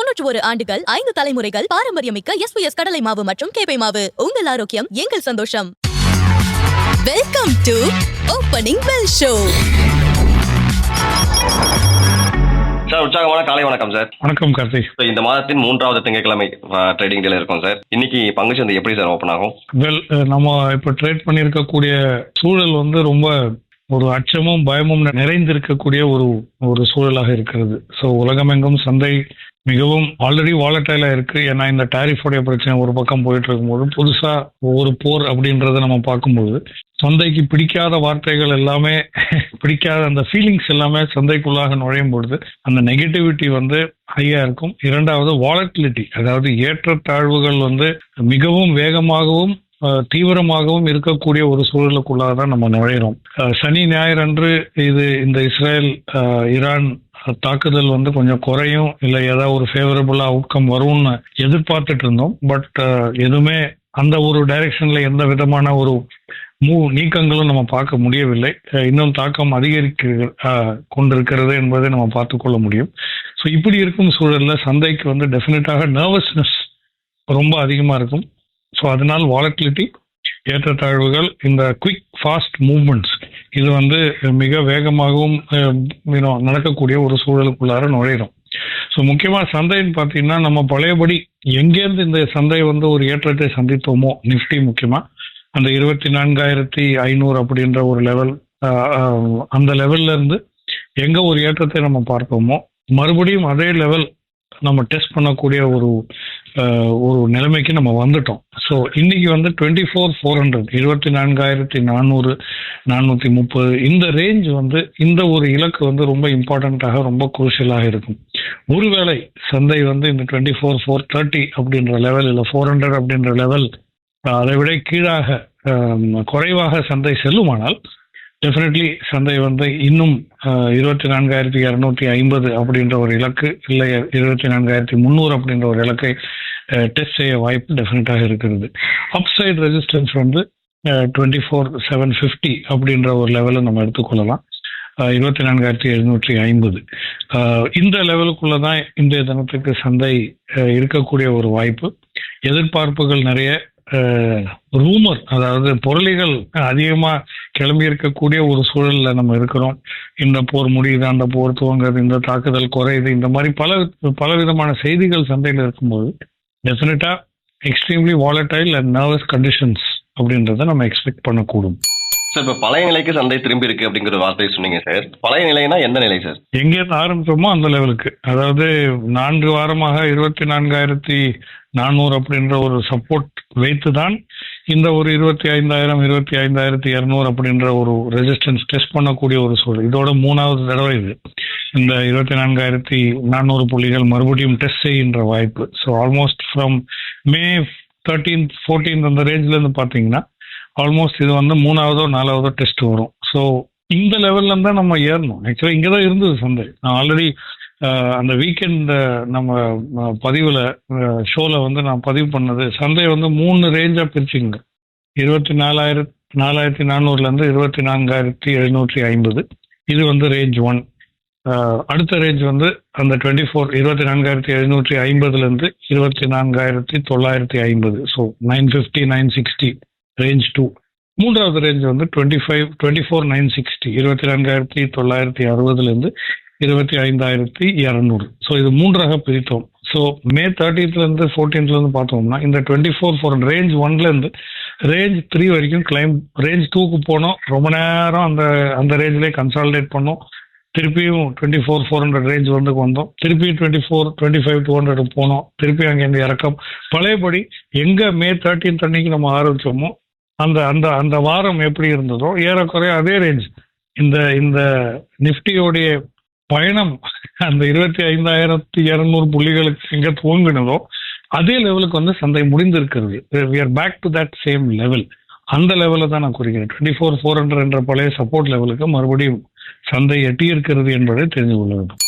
தொன்னூற்று ஒரு ஆண்டுகள் ஐந்து தலைமுறைகள் பாரம்பரியமிக்க எஸ்பிஎஸ் கடலை மாவு மற்றும் கேப்பை மாவு. உங்கள் ஆரோக்கியம் எங்கள் சந்தோஷம். Welcome to opening bell show sir உற்சாகமான காலை வணக்கம் சார். வணக்கம் கார்த்திக். இந்த மாதத்தின் மூன்றாவது திங்கட்கிழமை ட்ரேடிங் டேல இருக்கோம் சார். இன்னைக்கு பங்கு சந்தை எப்படி சார் ஓப்பன் ஆகும்? வெல் நம்ம இப்போ ட்ரேட் பண்ணியிருக்கக்கூடிய சூழல் வந்து ரொம்ப ஒரு அச்சமும் பயமும் நிறைந்திருக்கக்கூடிய ஒரு ஒரு சூழலாக இருக்கிறது. ஸோ உலகமெங்கும் சந்தை மிகவும் ஆல்ரெடி வாலட்டைலா இருக்கு. ஏன்னா இந்த டாரிஃபோடைய பிரச்சனை ஒரு பக்கம் போயிட்டு இருக்கும்போது புதுசா ஒரு போர் அப்படின்றத நம்ம பார்க்கும்போது சந்தைக்கு பிடிக்காத வார்த்தைகள் எல்லாமே பிடிக்காத அந்த ஃபீலிங்ஸ் எல்லாமே சந்தைக்குள்ளாக நுழையும் பொழுது அந்த நெகட்டிவிட்டி வந்து ஹையா இருக்கும். இரண்டாவது வாலட்டிலிட்டி அதாவது ஏற்றத்தாழ்வுகள் வந்து மிகவும் வேகமாகவும் தீவிரமாகவும் இருக்கக்கூடிய ஒரு சூழலுக்குள்ளாக தான் நம்ம நுழையிறோம். சனி ஞாயிறு அன்று இது இந்த இஸ்ரேல் ஈரான் தாக்குதல் வந்து கொஞ்சம் குறையும் இல்லை ஏதாவது ஒரு ஃபேவரபுளா அவுட்கம் வரும்னு எதிர்பார்த்துட்டு இருந்தோம். பட் எதுவுமே அந்த ஒரு டைரக்ஷன்ல எந்த விதமான ஒரு மூ நீக்கங்களும் நம்ம பார்க்க முடியவில்லை. இன்னும் தாக்கம் அதிகரிக்க கொண்டிருக்கிறது என்பதை நம்ம பார்த்துக்கொள்ள முடியும். ஸோ இப்படி இருக்கும் சூழலில் சந்தைக்கு வந்து டெஃபினட்டாக நர்வஸ்னஸ் ரொம்ப அதிகமாக இருக்கும். ஸோ அதனால் வாலட்டிலிட்டி ஏற்றத்தாழ்வுகள் இந்த குவிக் ஃபாஸ்ட் மூவ்மெண்ட்ஸ் இது வந்து மிக வேகமாகவும் நடக்கக்கூடிய ஒரு சூழலுக்குள்ளார நுழையிடும் ஸோ முக்கியமாக சந்தைன்னு பார்த்தீங்கன்னா நம்ம பழையபடி எங்கேருந்து இந்த சந்தை வந்து ஒரு ஏற்றத்தை சந்தித்தோமோ நிஃப்டி முக்கியமாக அந்த இருபத்தி நான்காயிரத்தி ஐநூறு அப்படின்ற ஒரு லெவல் அந்த லெவல்ல இருந்து எங்கே ஒரு ஏற்றத்தை நம்ம பார்த்தோமோ மறுபடியும் அதே லெவல் நம்ம டெஸ்ட் பண்ணக்கூடிய ஒரு ஒரு நிலைமைக்கு நம்ம வந்துட்டோம். ஸோ இன்னைக்கு வந்து டுவெண்ட்டி ஃபோர் ஃபோர் ஹண்ட்ரட் இருபத்தி நான்காயிரத்தி நானூறு நானூற்றி முப்பது இந்த ரேஞ்ச் வந்து இந்த ஒரு இலக்கு வந்து ரொம்ப இம்பார்ட்டண்ட்டாக ரொம்ப குரூஷியலாக இருக்கும். ஒருவேளை சந்தை வந்து இந்த டுவெண்ட்டி ஃபோர் ஃபோர் தேர்ட்டி அப்படின்ற லெவல் இல்லை ஃபோர் ஹண்ட்ரட் அப்படின்ற லெவல் அதை விட கீழாக குறைவாக சந்தை செல்லுமானால் டெஃபினெட்லி சந்தை வந்து இன்னும் இருபத்தி நான்காயிரத்தி இரநூத்தி ஐம்பது அப்படின்ற ஒரு இலக்கு இல்லை இருபத்தி நான்காயிரத்தி முந்நூறு அப்படின்ற ஒரு இலக்கை டெஸ்ட் செய்ய வாய்ப்பு டெஃபினட்டாக இருக்கிறது. அப்சைட் ரெசிஸ்டன்ஸ் வந்து டுவெண்ட்டி ஃபோர் செவன் ஃபிஃப்டி அப்படின்ற ஒரு லெவலை நம்ம எடுத்துக்கொள்ளலாம். இருபத்தி நான்காயிரத்தி எழுநூற்றி ஐம்பது. இந்த லெவலுக்குள்ள தான் இன்றைய தினத்துக்கு சந்தை இருக்கக்கூடிய ஒரு வாய்ப்பு. எதிர்பார்ப்புகள் நிறைய ரூமர் அதாவது பொருளிகள் அதிகமா கிளம்பி இருக்கக்கூடிய ஒரு சூழல்ல நம்ம இருக்கிறோம். இந்த போர் முடியுது அந்த போர் துவங்குது இந்த தாக்குதல் குறையுது இந்த மாதிரி பல பல விதமான செய்திகள் சந்தையில் இருக்கும்போது டெஃபினட்டா extremely volatile and nervous conditions அப்படின்றத நம்ம எக்ஸ்பெக்ட் பண்ணக்கூடும். சார் இப்ப பழைய நிலைக்கு சந்தை திரும்பி இருக்கு அப்படிங்கிற வார்த்தையை சொன்னீங்க சார் பழைய நிலைனா எந்த நிலை சார் எங்கேருந்து ஆரம்பிச்சோமோ அந்த லெவலுக்கு அதாவது நான்கு வாரமாக இருபத்தி நான்காயிரத்தி நானூறு அப்படின்ற ஒரு சப்போர்ட் வைத்து தான் இந்த ஒரு இருபத்தி ஐந்தாயிரம் இருபத்தி ஐந்தாயிரத்தி இரநூறு அப்படின்ற ஒரு ரெசிஸ்டன்ஸ் டெஸ்ட் பண்ணக்கூடிய ஒரு சூழல். இதோட மூணாவது தடவை இது. இந்த இருபத்தி நான்காயிரத்தி நானூறு புள்ளிகள் மறுபடியும் டெஸ்ட் செய்கின்ற வாய்ப்பு. So almost from May thirteen fourteenth அந்த ரேஞ்சில் இருந்து பார்த்தீங்கன்னா ஆல்மோஸ்ட் இது வந்து மூணாவதோ நாலாவதோ டெஸ்ட் வரும். ஸோ இந்த லெவல்ல இருந்தா நம்ம ஏறணும். ஆக்சுவலாக இங்கே தான் இருந்தது சந்தை. நான் ஆல்ரெடி அந்த வீக்கெண்ட் நம்ம பதிவில் ஷோவில் வந்து நான் பதிவு பண்ணது சந்தை வந்து மூணு ரேஞ்சாக பிரிச்சுங்க இருபத்தி நாலாயிரத்தி நாலாயிரத்தி நானூறுலேருந்து இருபத்தி நான்காயிரத்தி எழுநூற்றி ஐம்பது. இது வந்து ரேஞ்ச் ஒன் அடுத்த ரேஞ்ச் வந்து அந்த டுவெண்ட்டி ஃபோர் இருபத்தி நான்காயிரத்தி எழுநூற்றி ஐம்பதுலேருந்து இருபத்தி நான்காயிரத்தி தொள்ளாயிரத்தி ஐம்பது so nine fifty nine sixty range two மூன்றாவது ரேஞ்ச் வந்து twenty five twenty four nine sixty இருபத்தி நான்காயிரத்தி தொள்ளாயிரத்தி அறுபதுலேருந்து இருபத்தி ஐந்தாயிரத்தி இரநூறு. ஸோ இது மூன்றாக பிரித்தோம். ஸோ மே தேர்ட்டீன்த்லேருந்து ஃபோர்டீன்த்லேருந்து பார்த்தோம்னா இந்த டுவெண்ட்டி ஃபோர் ஃபோர் ரேஞ்ச் ஒன்லேருந்து ரேஞ்ச் த்ரீ வரைக்கும் கிளைம் ரேஞ்ச் டூக்கு போனோம். ரொம்ப நேரம் அந்த அந்த ரேஞ்சிலே கன்சாலிடேட் பண்ணோம். திருப்பியும் twenty four four hundred range வந்து வந்தோம். திருப்பியும் twenty four twenty five two hundred போனோம். திருப்பியும் அங்கேருந்து இறக்கம். பழையபடி எங்கே மே தேர்ட்டீன்த் அன்னைக்கு நம்ம ஆரம்பித்தோமோ அந்த அந்த அந்த வாரம் எப்படி இருந்ததோ ஏறக்குறைய அதே ரேஞ்ச் இந்த இந்த நிஃப்டியோடைய பயணம் அந்த இருபத்தி ஐந்தாயிரத்தி இரநூறு புள்ளிகளுக்கு எங்க துவங்கினதோ அதே லெவலுக்கு வந்து சந்தை முடிந்திருக்கிறது. We are back to that same level அந்த லெவலில் தான் நான் குறிக்கிறேன். டுவெண்ட்டி ஃபோர் ஃபோர் ஹண்ட்ரட் என்ற பழைய சப்போர்ட் லெவலுக்கு மறுபடியும் சந்தை எட்டியிருக்கிறது என்பதை தெரிந்து கொள்ள வேண்டும்.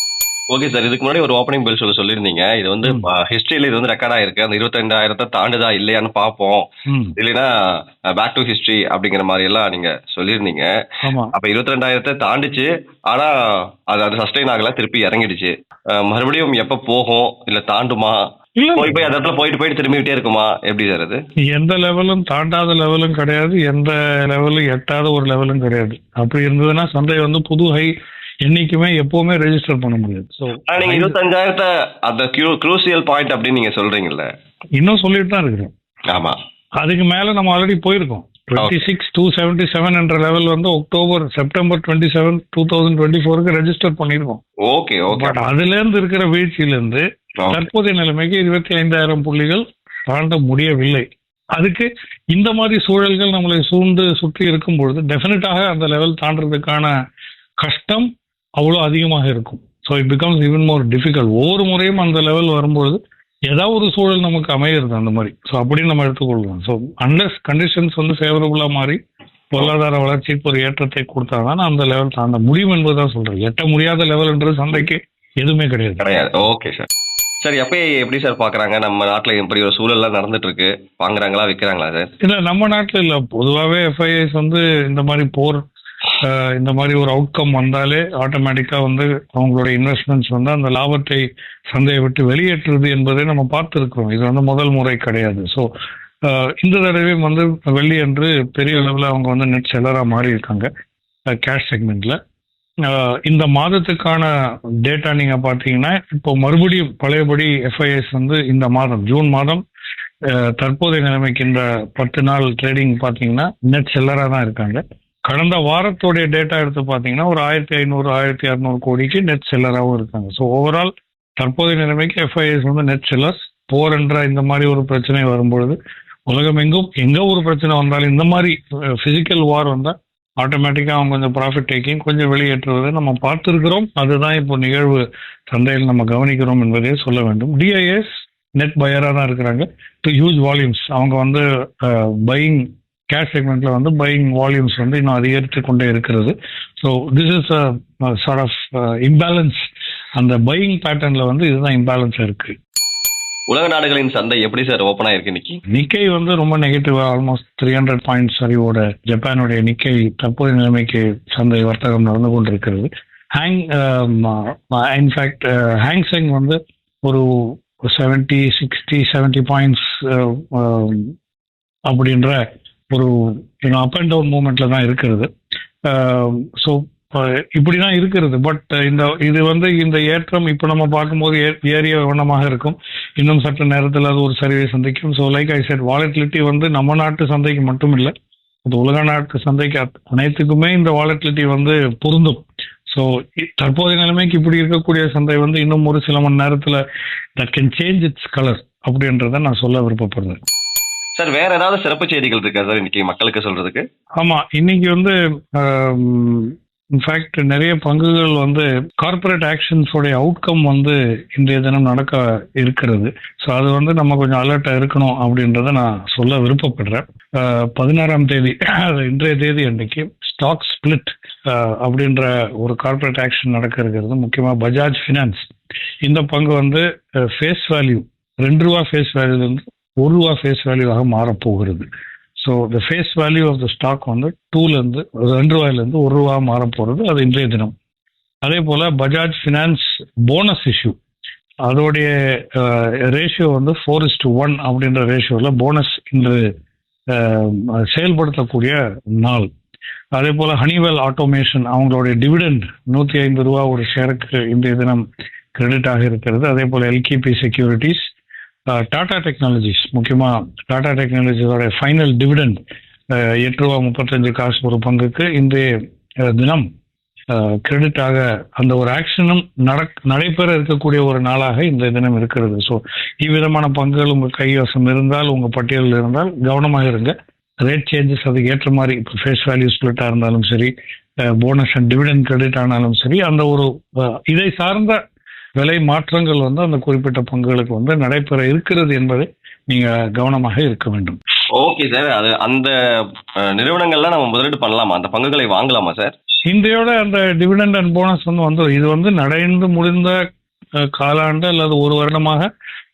ஓகே சார் இதுக்கு முன்னாடி ஒரு ஓப்பனிங் பெல் சொல்ல சொல்லியிருந்தீங்க. இது வந்து. ஹிஸ்டரியில இது வந்து ரெக்கார்ட் ஆயிருக்கு. அந்த இருபத்தெண்டாயிரத்தை தாண்டுதா இல்லையான்னு பார்ப்போம். ம். இல்லைன்னா பேக் டு ஹிஸ்டரி அப்படிங்கிற மாதிரி எல்லாம் நீங்க சொல்லியிருந்தீங்க. அப்ப இருபத்தி ரெண்டாயிரத்தை தாண்டிச்சு. ஆனா அது அது சஸ்டைன் ஆகல. திருப்பி இறங்கிடுச்சு. மறுபடியும் எப்ப போகும்? இல்ல தாண்டுமா? போய் போய் அந்த இடத்துல போயிட்டு போயிட்டு திரும்பிக்கிட்டே இருக்குமா? எப்படி சார் அது? எந்த லெவலும் தாண்டாத லெவலும் கிடையாது. எந்த லெவலும் எட்டாத ஒரு லெவலும் கிடையாது. அப்படி இருந்ததுன்னா சந்தை வந்து புது ஹை என்னைக்குமே எப்பவுமே ரெஜிஸ்டர் பண்ண முடியாது. ஸோ நீங்க இருபத்தஞ்சாயிரத்தை அந்த க்ரூசியல் பாயிண்ட் அப்படின்னு நீங்க சொல்றீங்கல்ல? இன்னும் சொல்லிட்டு தான் இருக்கிறோம். ஆமா. அதுக்கு மேல நம்ம ஆல்ரெடி போயிருக்கோம். Twenty six two seventy seven என்ற லெவல் வந்து October September twenty seven two thousand twenty ஃபோருக்கு ரெஜிஸ்டர் பண்ணியிருக்கோம். ஓகே ஓகே பட் அதுல இருந்து இருக்கிற வீழ்ச்சியில இருந்து தற்போதைய நிலைமைக்கு இருபத்தி ஐந்தாயிரம் புள்ளிகள் தாண்ட முடியவில்லை. அதுக்கு இந்த மாதிரி சூழல்கள் நம்மளை சூழ்ந்து சுற்றி இருக்கும் பொழுது டெஃபினட்டாக அந்த லெவல் தாண்டறதுக்கான கஷ்டம் அவ்வளோ அதிகமாக இருக்கும். So it becomes even more difficult ஒவ்வொரு முறையும் அந்த லெவல் வரும்பொழுது ஏதாவது ஒரு சூழல் நமக்கு அமையிறது அந்த மாதிரி. ஸோ அப்படின்னு நம்ம எடுத்துக்கொள்வோம் ஸோ அன்லஸ் கண்டிஷன்ஸ் வந்து ஃபேவரபுளாக மாறி பொருளாதார வளர்ச்சிக்கு ஒரு ஏற்றத்தை கொடுத்தாதான் அந்த லெவல் தாண்ட முடியும் என்பதுதான் சொல்றேன் எட்ட முடியாத லெவல்ன்றது சந்தைக்கு எதுவுமே கிடையாது. கிடையாது. ஓகே சார் சார் எப்பயே எப்படி சார் பாக்குறாங்க? நம்ம நாட்டுல இப்படி ஒரு சூழல்லாம் நடந்துட்டு இருக்கு வாங்குறாங்களா விக்கிறாங்களா சார் இல்ல நம்ம நாட்டுல இல்ல. பொதுவாகவே எஃப்ஐஎஸ் வந்து இந்த மாதிரி போர் இந்த மாதிரி ஒரு அவுட்கம் வந்தாலே ஆட்டோமேட்டிக்கா வந்து அவங்களோட இன்வெஸ்ட்மெண்ட்ஸ் வந்து அந்த லாபத்தை சந்தையை விட்டு வெளியேற்றுறது என்பதை நம்ம பார்த்துருக்கிறோம். இது வந்து முதல் முறை கிடையாது. ஸோ இந்த தடவையும் வந்து வெள்ளி அன்று பெரிய அளவில் அவங்க வந்து நெட் செல்லராக மாறி இருக்காங்க கேஷ் செக்மெண்ட்ல இந்த மாதத்துக்கான டேட்டா நீங்க பார்த்தீங்கன்னா இப்போ மறுபடியும் பழையபடி எஃப்ஐஎஸ் வந்து இந்த மாதம் ஜூன் மாதம் தற்போதைய நிலைமைக்கு இந்த பத்து நாள் ட்ரேடிங் பார்த்தீங்கன்னா நெட் செல்லராக தான் இருக்காங்க. கடந்த வாரத்துடைய டேட்டா எடுத்து பார்த்தீங்கன்னா ஒரு ஆயிரத்தி ஐநூறு ஆயிரத்தி அறநூறு கோடிக்கு நெட் செல்லராகவும் இருக்காங்க. ஸோ ஓவரால் தற்போதைய நிலைமைக்கு எஃப்ஐஎஸ் வந்து நெட் செல்லர்ஸ் போர் என்ற இந்த மாதிரி ஒரு பிரச்சனை வரும்பொழுது உலகம் எங்கும் எங்கே ஒரு பிரச்சனை வந்தாலும் இந்த மாதிரி ஃபிசிக்கல் வார் வந்தால் ஆட்டோமேட்டிக்காக அவங்க கொஞ்சம் ப்ராஃபிட் டேக்கிங் கொஞ்சம் வெளியேற்றுவதை நம்ம பார்த்துருக்கிறோம். அதுதான் இப்போ நிகழ்வு சந்தையில் நம்ம கவனிக்கிறோம் என்பதை சொல்ல வேண்டும். டிஐஎஸ் நெட் பயராக தான் இருக்கிறாங்க. டு ஹியூஜ் வால்யூம்ஸ் அவங்க வந்து பையிங் கேஷ் செக்மெண்ட்ல வந்து பையிங் வால்யூம்ஸ் வந்து இன்னும் அதிகரித்து கொண்டே இருக்கிறது so this is sort of imbalance அந்த பையிங் பேட்டர்ன்ல வந்து இதுதான் இம்பேலன்ஸாக இருக்கு. உலக நாடுகளின் சந்தை எப்படி சார் ஓப்பன் ஆயிருக்கு இன்னைக்கு? நிக்கை வந்து ரொம்ப நெகட்டிவா ஆல்மோஸ்ட் த்ரீ ஹண்ட்ரட் பாயிண்ட்ஸ் சரிவோட ஜப்பானுடைய நிக்கை தற்போதைய நிலைமைக்கு சந்தை வர்த்தகம் நடந்து கொண்டிருக்கிறது. ஹேங் இன்ஃபேக்ட் ஹேங்செங் வந்து ஒரு செவன்டி சிக்ஸ்டி செவன்டி பாயிண்ட்ஸ் அப்படின்ற ஒரு அப் அண்ட் டவுன் மூமெண்ட்ல தான் இருக்கிறது. ஸோ இப்படி தான் இருக்கிறது. பட் இந்த இது வந்து இந்த ஏற்றம் இப்போ நம்ம பார்க்கும்போது ஏ- வண்ணமாக இருக்கும். இன்னும் சற்று நேரத்தில் அது ஒரு சரிவை சந்திக்கும். So like I said volatility வந்து நம்ம நாட்டு சந்தைக்கு மட்டும் இல்லை அது உலக நாட்டு சந்தைக்கு அனைத்துக்குமே இந்த வாலட்டிலிட்டி வந்து பொருந்தும். ஸோ தற்போதைய நிலைமைக்கு இப்படி இருக்கக்கூடிய சந்தை வந்து இன்னும் ஒரு சில மணி நேரத்தில் that can change its colour அப்படின்றத நான் சொல்ல விருப்பப்படுறேன். சார் வேற ஏதாவது சிறப்பு செய்திகள் இருக்கா சார் இன்னைக்கு மக்களுக்கு சொல்றதுக்கு? ஆமா இன்னைக்கு வந்து இன்ஃபேக்ட் நிறைய பங்குகள் வந்து கார்ப்பரேட் ஆக்ஷன்ஸோடைய அவுட்கம் வந்து இன்றைய தினம் நடக்க இருக்கிறது. ஸோ அது வந்து நம்ம கொஞ்சம் அலர்ட்டாக இருக்கணும் அப்படின்றத நான் சொல்ல விருப்பப்படுறேன். பதினாறாம் தேதி இன்றைய தேதி அன்னைக்கு ஸ்டாக் ஸ்பிளிட் அப்படின்ற ஒரு கார்ப்பரேட் ஆக்ஷன் நடக்க இருக்கிறது. முக்கியமாக பஜாஜ் ஃபினான்ஸ் இந்த பங்கு வந்து ஃபேஸ் வேல்யூ ரெண்டு ரூபா ஃபேஸ் வேல்யூலேருந்து ஒரு ரூபா ஃபேஸ் வேல்யூவாக மாறப்போகிறது. So the face value of the stock வந்து டூலேருந்து ரெண்டு ரூபாயிலேருந்து ஒரு ரூபா மாற போகிறது அது இன்றைய தினம். அதே போல் பஜாஜ் ஃபினான்ஸ் போனஸ் இஷ்யூ அதோடைய ரேஷியோ வந்து ஃபோர் இஸ் டு ஒன் அப்படின்ற ரேஷியோவில் போனஸ் இன்று செயல்படுத்தக்கூடிய நாள். அதே போல் ஹனிவெல் ஆட்டோமேஷன் அவங்களுடைய டிவிடெண்ட் நூற்றி ஐம்பது ரூபா ஒரு ஷேருக்கு இன்றைய தினம் கிரெடிட் ஆக இருக்கிறது. அதே போல் எல்கிபி செக்யூரிட்டிஸ் டாடா டெக்னாலஜிஸ் முக்கியமாக டாடா டெக்னாலஜிஸோட ஃபைனல் டிவிடெண்ட் எட்டு ரூபா முப்பத்தஞ்சு காசு ஒரு பங்குக்கு இன்றைய தினம் கிரெடிட் ஆக அந்த ஒரு ஆக்ஷனும் நடக் நடைபெற இருக்கக்கூடிய ஒரு நாளாக இந்த தினம் இருக்கிறது. ஸோ இவ்விதமான பங்குகள் உங்கள் கைவசம் இருந்தால் உங்கள் பட்டியலில் இருந்தால் கவனமாக இருங்க. ரேட் சேஞ்சஸ் அதுக்கு ஏற்ற மாதிரி இப்போ ஃபேஸ் வேல்யூ ஸ்பிளிட்டாக இருந்தாலும் சரி போனஸ் அண்ட் டிவிடெண்ட் கிரெடிட் ஆனாலும் சரி அந்த ஒரு இதை சார்ந்த விலை மாற்றங்கள் வந்து அந்த குறிப்பிட்ட பங்குகளுக்கு வந்து நடைபெற இருக்கிறது என்பதை நீங்க கவனமாக இருக்க வேண்டும். ஓகே சார் அது அந்த நிறுவனங்கள்லாம் நம்ம முதலீடு பண்ணலாமா? அந்த பங்குகளை வாங்கலாமா சார் இன்றையோட அந்த டிவிடெண்ட் அண்ட் போனஸ் வந்து வந்து இது வந்து நடைந்து முடிந்த காலாண்டு அல்லது ஒரு வருடமாக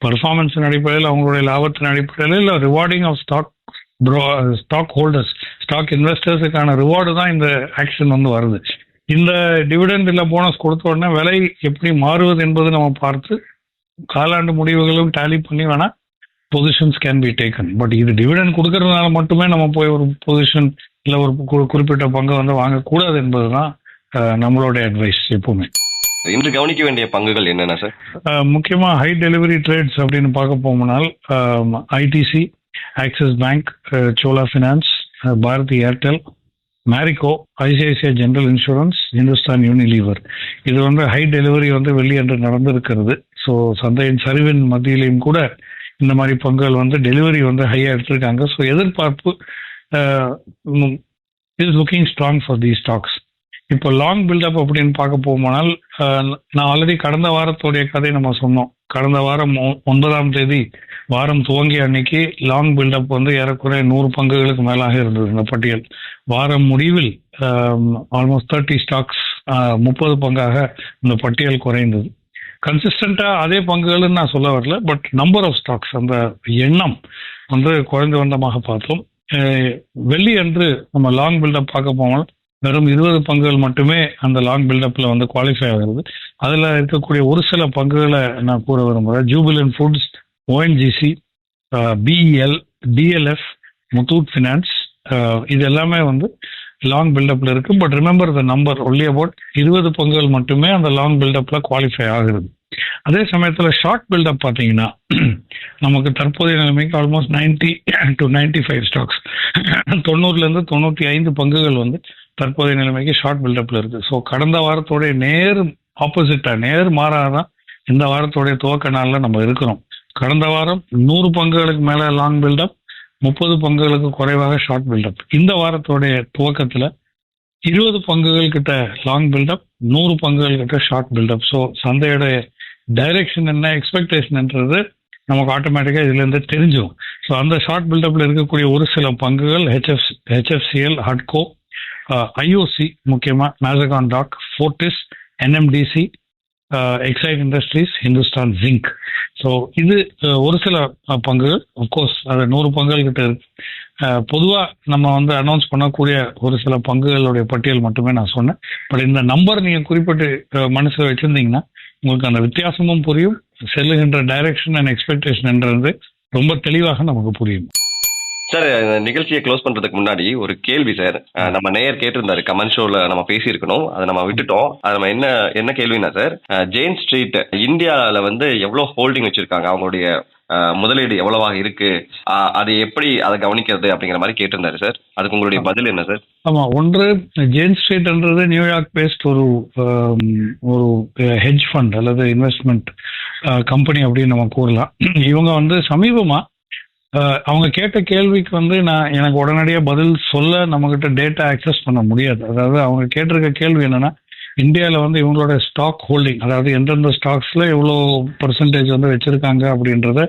பர்ஃபார்மன்ஸின் அடிப்படையில் அவங்களுடைய லாபத்தின் அடிப்படையில் இல்லை rewarding of stock stock holders stock இன்வெஸ்டர்ஸுக்கான reward தான் இந்த ஆக்ஷன் வந்து வருது. இந்த டிவிடெண்ட் இல்லை போனஸ் கொடுத்த உடனே விலை எப்படி மாறுவது என்பது நம்ம பார்த்து காலாண்டு முடிவுகளும் டேலி பண்ணி வேணா positions can be taken but இது டிவிடெண்ட் கொடுக்கறதுனால மட்டுமே நம்ம போய் ஒரு பொசிஷன் இல்லை ஒரு கு- குறிப்பிட்ட பங்கை வந்து வாங்கக்கூடாது என்பது தான் நம்மளுடைய அட்வைஸ் எப்பவுமே. இன்று கவனிக்க வேண்டிய பங்குகள் என்னென்ன சார் அஹ், முக்கியமா ஹை டெலிவரி ட்ரேட்ஸ் அப்படின்னு பார்க்க போனால் ITC axis bank Chola finance Bharti Airtel Marico ICICI general insurance Hindustan Unilever இது வந்து ஹை டெலிவரி வந்து வெள்ளி நடந்திருக்கிறது. ஸோ சந்தையின் சரிவின் மத்தியிலையும் கூட இந்த மாதிரி பங்குகள் வந்து டெலிவரி வந்து ஹையாக எடுத்திருக்காங்க. ஸோ எதிர்பார்ப்பு is looking strong for the stocks இப்போ லாங் பில்டப் அப்படின்னு பார்க்க போகுமானால் நான் ஆல்ரெடி கடந்த வாரத்துடைய கதை நம்ம சொன்னோம். கடந்த வாரம் ஒ- ஒன்பதாம் தேதி வாரம் துவங்கிய அன்னைக்கு லாங் பில்டப் வந்து ஏறக்குறைய நூறு பங்குகளுக்கு மேலாக இருந்தது இந்த பட்டியல். வாரம் முடிவில் ஆல்மோஸ்ட் தேர்ட்டி ஸ்டாக்ஸ் முப்பது பங்காக இந்த பட்டியல் குறைந்தது. கன்சிஸ்டண்டா அதே பங்குகள்னு நான் சொல்ல வரல பட் நம்பர் ஆஃப் ஸ்டாக்ஸ் அந்த எண்ணம் வந்து குறைந்து வந்தமாக பார்த்தோம். வெள்ளி அன்று நம்ம லாங் பில்டப் பார்க்க போனால் வெறும் இருபது பங்குகள் மட்டுமே அந்த லாங் பில்டப்பில் வந்து குவாலிஃபை ஆகிறது. அதில் இருக்கக்கூடிய ஒரு சில பங்குகளை நான் கூற விரும்புகிறேன் Jubilant foods ONGC BEL DLF Muthoot finance இது எல்லாமே வந்து லாங் பில்டப்ல இருக்கு. But remember the number only about இருபது பங்குகள் மட்டுமே அந்த லாங் பில்டப்ல குவாலிஃபை ஆகுது. அதே சமயத்தில் ஷார்ட் பில்டப் பார்த்தீங்கன்னா நமக்கு தற்போதைய நிலைமைக்கு almost ninety two ninety five stocks தொண்ணூறுலேருந்து தொண்ணூற்றி ஐந்து பங்குகள் வந்து தற்போதைய நிலைமைக்கு ஷார்ட் பில்டப்ல இருக்கு. ஸோ கடந்த வாரத்தோடைய நேர் ஆப்போசிட்டா நேர் மாறாதான் இந்த வாரத்தோடைய துவக்க நாளில் நம்ம இருக்கிறோம். கடந்த வாரம் நூறு பங்குகளுக்கு மேலே லாங் பில்டப் முப்பது பங்குகளுக்கு குறைவாக ஷார்ட் பில்டப் இந்த வாரத்தோடைய துவக்கத்தில் இருபது பங்குகள் கிட்ட லாங் பில்டப் நூறு பங்குகள் கிட்ட ஷார்ட் பில்டப் ஸோ சந்தையுடைய டைரக்ஷன் என்ன எக்ஸ்பெக்டேஷன்ன்றது நமக்கு ஆட்டோமேட்டிக்காக இதுலேருந்து தெரிஞ்சிடும் ஸோ அந்த ஷார்ட் பில்டப்பில் இருக்கக்கூடிய ஒரு சில பங்குகள் ஹெச்எஃப் ஹெச்எஃப்சிஎல் ஹட்கோ ஐஓசி முக்கியமாக Mazagon dock Fortis NMDC Exide industries Hindustan zinc so இது uh, ஒரு சில uh, பங்குகள் அஃப்கோர்ஸ் அது நூறு பங்குகள் கிட்ட இருக்கு uh, பொதுவாக நம்ம வந்து அனௌன்ஸ் பண்ணக்கூடிய ஒரு சில பங்குகளுடைய பட்டியல் மட்டுமே நான் சொன்னேன். பட் இந்த நம்பர் நீங்கள் குறிப்பிட்டு மனசில் வச்சுருந்தீங்கன்னா உங்களுக்கு அந்த வித்தியாசமும் புரியும். செல்லுகின்ற டைரக்ஷன் அண்ட் எக்ஸ்பெக்டேஷன்ன்றது ரொம்ப தெளிவாக நமக்கு புரியும். சார் நிகழ்ச்சியை க்ளோஸ் பண்றதுக்கு முன்னாடி ஒரு கேள்வி சார். நம்ம நேயர் கேட்டிருந்தாரு கமெண்ட் ஷோல நம்ம பேசியிருக்கணும் அதை நம்ம விட்டுட்டோம். அது நம்ம என்ன என்ன கேள்வினா சார் ஜெயின் ஸ்ட்ரீட் இந்தியாவில் வந்து எவ்வளோ ஹோல்டிங் வச்சிருக்காங்க? அவங்களுடைய முதலீடு எவ்வளவாக இருக்கு? அது எப்படி அதை கவனிக்கிறது அப்படிங்கிற மாதிரி கேட்டிருந்தாரு சார். அதுக்கு உங்களுடைய பதில் என்ன சார்? ஆமா ஒன்று ஜெயின் ஸ்ட்ரீட்ன்றது நியூயார்க் பேஸ்ட் ஒரு ஒரு ஹெட்ஜ் ஃபண்ட் அல்லது இன்வெஸ்ட்மெண்ட் கம்பெனி அப்படின்னு நம்ம கூறலாம். இவங்க வந்து சமீபமா அவங்க கேட்ட கேள்விக்கு வந்து நான் எனக்கு உடனடியாக பதில் சொல்ல நம்மக்கிட்ட டேட்டா ஆக்சஸ் பண்ண முடியாது. அதாவது அவங்க கேட்டிருக்க கேள்வி என்னன்னா இந்தியாவில் வந்து இவங்களோட ஸ்டாக் ஹோல்டிங் அதாவது எந்தெந்த ஸ்டாக்ஸில் எவ்வளோ பர்சன்டேஜ் வந்து வச்சுருக்காங்க அப்படின்றத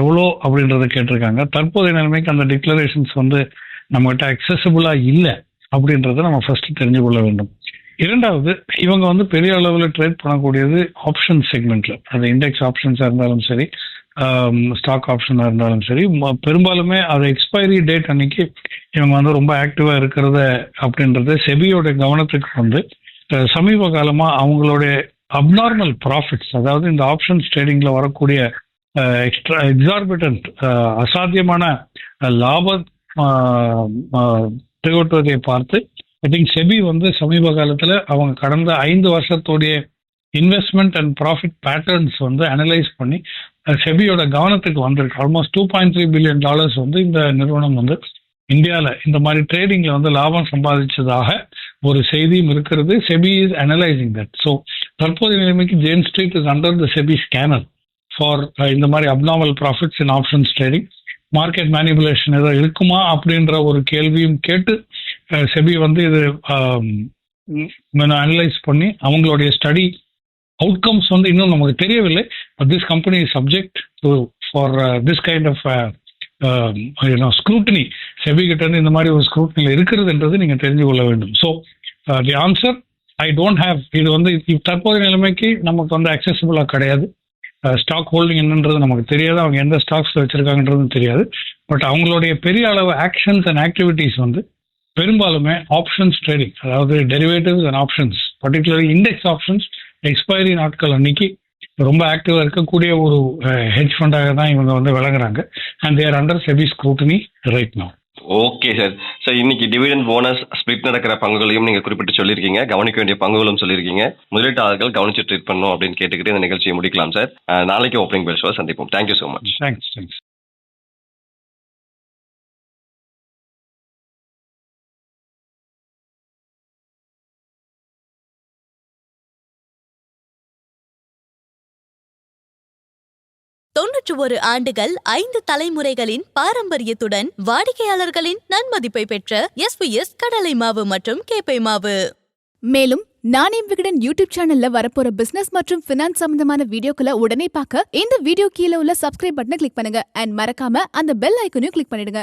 எவ்வளோ அப்படின்றத கேட்டிருக்காங்க. தற்போதைய நிலைமைக்கு அந்த டிக்ளரேஷன்ஸ் வந்து நம்மகிட்ட அக்சசபிளாக இல்லை அப்படின்றத நம்ம ஃபர்ஸ்ட் தெரிஞ்சு கொள்ள வேண்டும். இரண்டாவது இவங்க வந்து பெரிய அளவில் ட்ரேட் பண்ணக்கூடியது ஆப்ஷன் செக்மெண்ட்ல அது இண்டெக்ஸ் ஆப்ஷன்ஸாக இருந்தாலும் சரி Um, ஸ்டாக் ஆப்ஷனாக இருந்தாலும் சரி பெரும்பாலுமே அது எக்ஸ்பைரி டேட் அன்னைக்கு இவங்க வந்து ரொம்ப ஆக்டிவாக இருக்கிறத அப்படின்றது செபியோட கவனத்துக்கு வந்து சமீப காலமாக அவங்களுடைய அப்நார்மல் ப்ராஃபிட்ஸ் அதாவது இந்த ஆப்ஷன்ஸ் ட்ரேடிங்கில் வரக்கூடிய எக்ஸ்ட்ரா எக்ஸார்பிட்டன்ட் அசாத்தியமான லாப திகட்டுவதை பார்த்து ஐ திங்க் செபி வந்து சமீப காலத்தில் அவங்க கடந்த ஐந்து வருஷத்துடைய இன்வெஸ்ட்மெண்ட் அண்ட் ப்ராஃபிட் பேட்டர்ன்ஸ் வந்து அனலைஸ் பண்ணி செபியோட கவனத்துக்கு வந்திருக்கு. Almost two point three billion dollars வந்து இந்த நிறுவனம் வந்து இந்தியாவில் இந்த மாதிரி ட்ரேடிங்கில் வந்து லாபம் சம்பாதிச்சதாக ஒரு செய்தியும் இருக்கிறது. SEBI is analysing that so தற்போதைய நிலைமைக்கு James street is under the SEBI scanner for இந்த மாதிரி abnormal profits in options trading market manipulation ஏதோ இருக்குமா அப்படின்ற ஒரு கேள்வியும் கேட்டு செபி வந்து இது அனலைஸ் பண்ணி அவங்களுடைய ஸ்டடி அவுட்கம்ஸ் வந்து இன்னும் நமக்கு தெரியவில்லை. This company is subject to for this kind of scrutiny SEBI கிட்ட இந்த மாதிரி ஒரு ஸ்க்ரூட்டினியில் இருக்கிறதுன்றது நீங்கள் தெரிஞ்சு கொள்ள வேண்டும். So the answer I don't have இது வந்து தற்போதைய நிலைமைக்கு நமக்கு வந்து அக்சசிபிளா கிடையாது. Uh, ஸ்டாக் ஹோல்டிங் என்னன்றது நமக்கு தெரியாது. அவங்க எந்த ஸ்டாக்ஸ் வச்சிருக்காங்கன்றதும் தெரியாது. பட் அவங்களுடைய பெரிய அளவு ஆக்ஷன்ஸ் அண்ட் ஆக்டிவிட்டீஸ் வந்து பெரும்பாலுமே ஆப்ஷன்ஸ் ட்ரேடிங் அதாவது derivatives and options particularly index options expiry நாட்கள் அன்னைக்கு ரொம்ப ஆக்டிவா இருக்கக்கூடிய ஒரு ஹெட்ஜ் ஃபண்டாக தான் இவங்க வந்து விளங்குறாங்க. And their under SEBI scrutiny right no okay sir sir இன்னைக்கு டிவிடெண்ட் போனஸ் ஸ்பிளிட் நடக்கிற பங்குகளையும் நீங்க குறிப்பிட்டு சொல்லியிருக்கீங்க. கவனிக்க வேண்டிய பங்குகளும் சொல்லியிருக்கீங்க. முதலீட்டாளர்கள் கவனிச்சு ட்ரீட் பண்ணணும் அப்படின்னு கேட்டுக்கிட்டு இந்த நிகழ்ச்சியை முடிக்கலாம் சார் நாளைக்கு ஓப்பனிங் பெல் ஷோ சந்திப்போம். Thank you so much thanks thanks தொன்னூற்று ஒரு ஆண்டுகள் ஐந்து தலைமுறைகளின் பாரம்பரியத்துடன் வாடிக்கையாளர்களின் நன்மதிப்பை பெற்ற எஸ் வி எஸ் கடலை மாவு மற்றும் கேப்பை மாவு. மேலும் நானே விகடன் யூடியூப் சேனல்ல வரப்போற பிசினஸ் மற்றும் பினான்ஸ் சம்பந்தமான வீடியோக்களை உடனே பார்க்க இந்த வீடியோ கீழே உள்ள சப்ஸ்கிரைப் பட்டனை கிளிக் பண்ணுங்க. அண்ட் மறக்காம அந்த பெல் ஐக்கனையும் கிளிக் பண்ணிடுங்க.